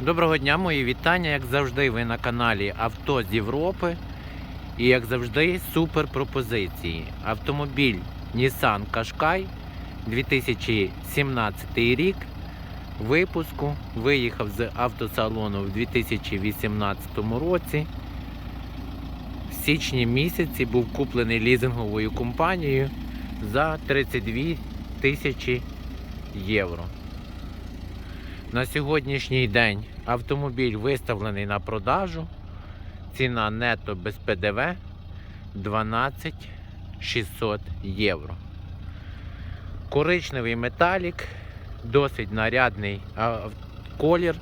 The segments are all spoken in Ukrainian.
Доброго дня, мої вітання. Як завжди, ви на каналі Авто з Європи. І як завжди, супер пропозиції. Автомобіль Nissan Qashqai 2017 рік випуску. Виїхав з автосалону в 2018 році. В січні місяці був куплений лізинговою компанією за 32 тисячі євро. На сьогоднішній день автомобіль виставлений на продажу. Ціна нето без ПДВ 12 600 євро. Коричневий металік, досить нарядний колір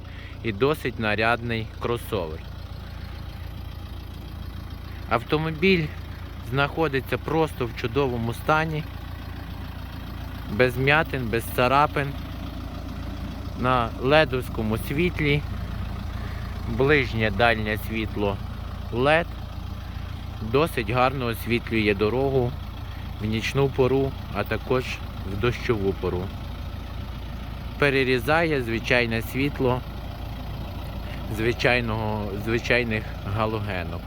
і досить нарядний кросовер. Автомобіль знаходиться просто в чудовому стані, без м'ятин, без царапин на ледовському світлі, ближнє дальнє світло LED, досить гарно освітлює дорогу в нічну пору, а також в дощову пору. Перерізає звичайне світло звичайного, звичайних галогенок.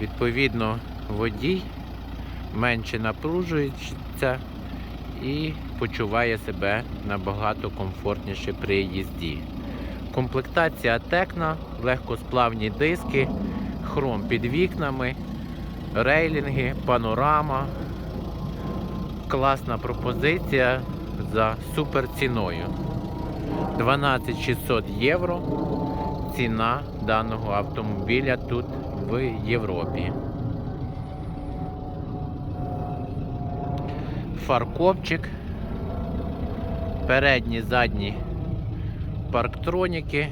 Відповідно, водій менше напружується і почуває себе набагато комфортніше при їзді. Комплектація текна, легкосплавні диски, хром під вікнами, рейлінги, панорама. Класна пропозиція за супер ціною. 12 600 євро ціна даного автомобіля тут в Європі. фаркопчик, передні, задні парктроніки,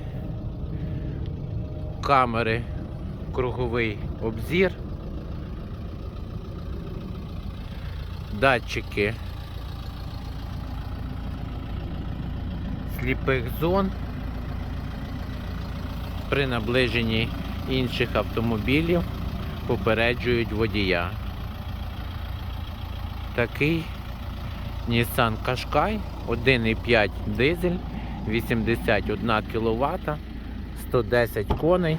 камери, круговий обзір, датчики сліпих зон при наближенні інших автомобілів попереджують водія. Такий Nissan Qashqai 1,5 дизель, 81 кВт, 110 коней,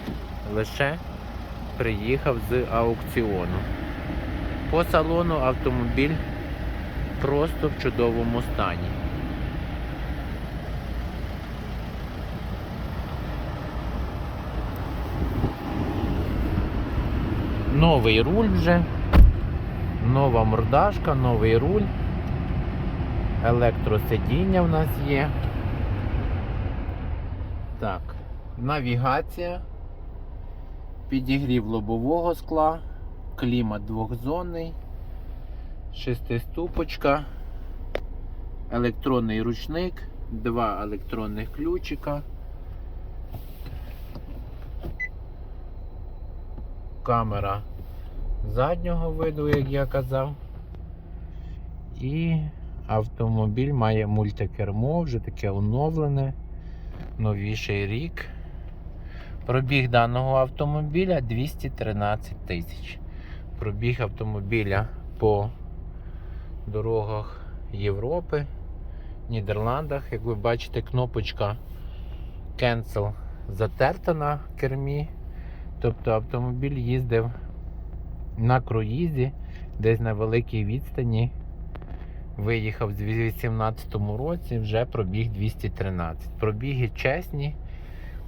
лише приїхав з аукціону. По салону автомобіль просто в чудовому стані. Новий руль вже, нова мордашка, новий руль. Електросидіння в нас є. Так, навігація, підігрів лобового скла, клімат двохзонний, шестиступочка, електронний ручник, два електронних ключика. Камера заднього виду, як я казав. І Автомобіль має мультикермо, вже таке оновлене, новіший рік. Пробіг даного автомобіля 213 тисяч. Пробіг автомобіля по дорогах Європи, Нідерландах. Як ви бачите, кнопочка Cancel затерта на кермі. Тобто автомобіль їздив на круїзі, десь на великій відстані. Виїхав в 2018 році, вже пробіг 213. Пробіги чесні,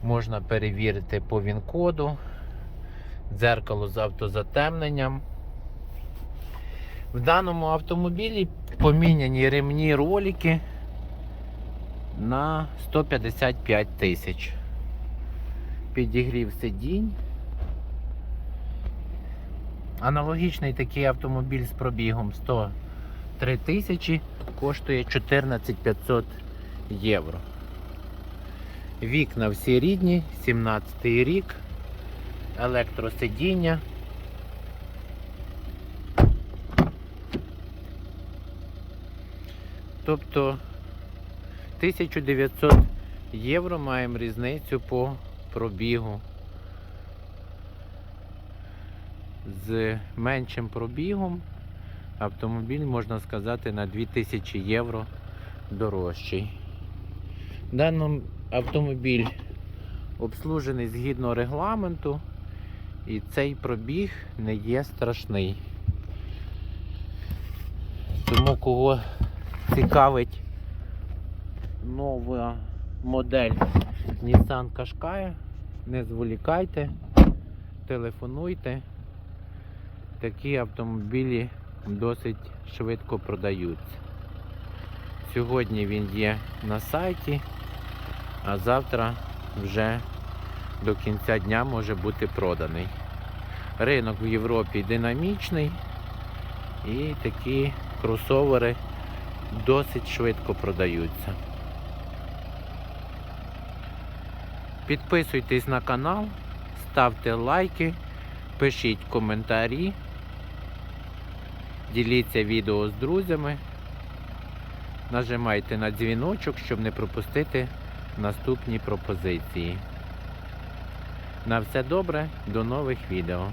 можна перевірити по ВІН-коду, дзеркало з автозатемненням. В даному автомобілі поміняні ремні ролики на 155 тисяч. Підігрів сидінь. Аналогічний такий автомобіль з пробігом 100 3000 коштує 14 500 євро. Вікна всі рідні, 17 й рік, електросидіння. Тобто 1900 євро маємо різницю по пробігу. З меншим пробігом автомобіль, можна сказати, на 2000 євро дорожчий. Даний автомобіль обслужений згідно регламенту, і цей пробіг не є страшний. Тому кого цікавить нова модель Nissan Qashqai, не зволікайте, телефонуйте. Такі автомобілі досить швидко продаються. Сьогодні він є на сайті, а завтра вже до кінця дня може бути проданий. Ринок в Європі динамічний і такі кросовери досить швидко продаються. Підписуйтесь на канал, ставте лайки, пишіть коментарі, діліться відео з друзями, нажимайте на дзвіночок, щоб не пропустити наступні пропозиції. На все добре, до нових відео.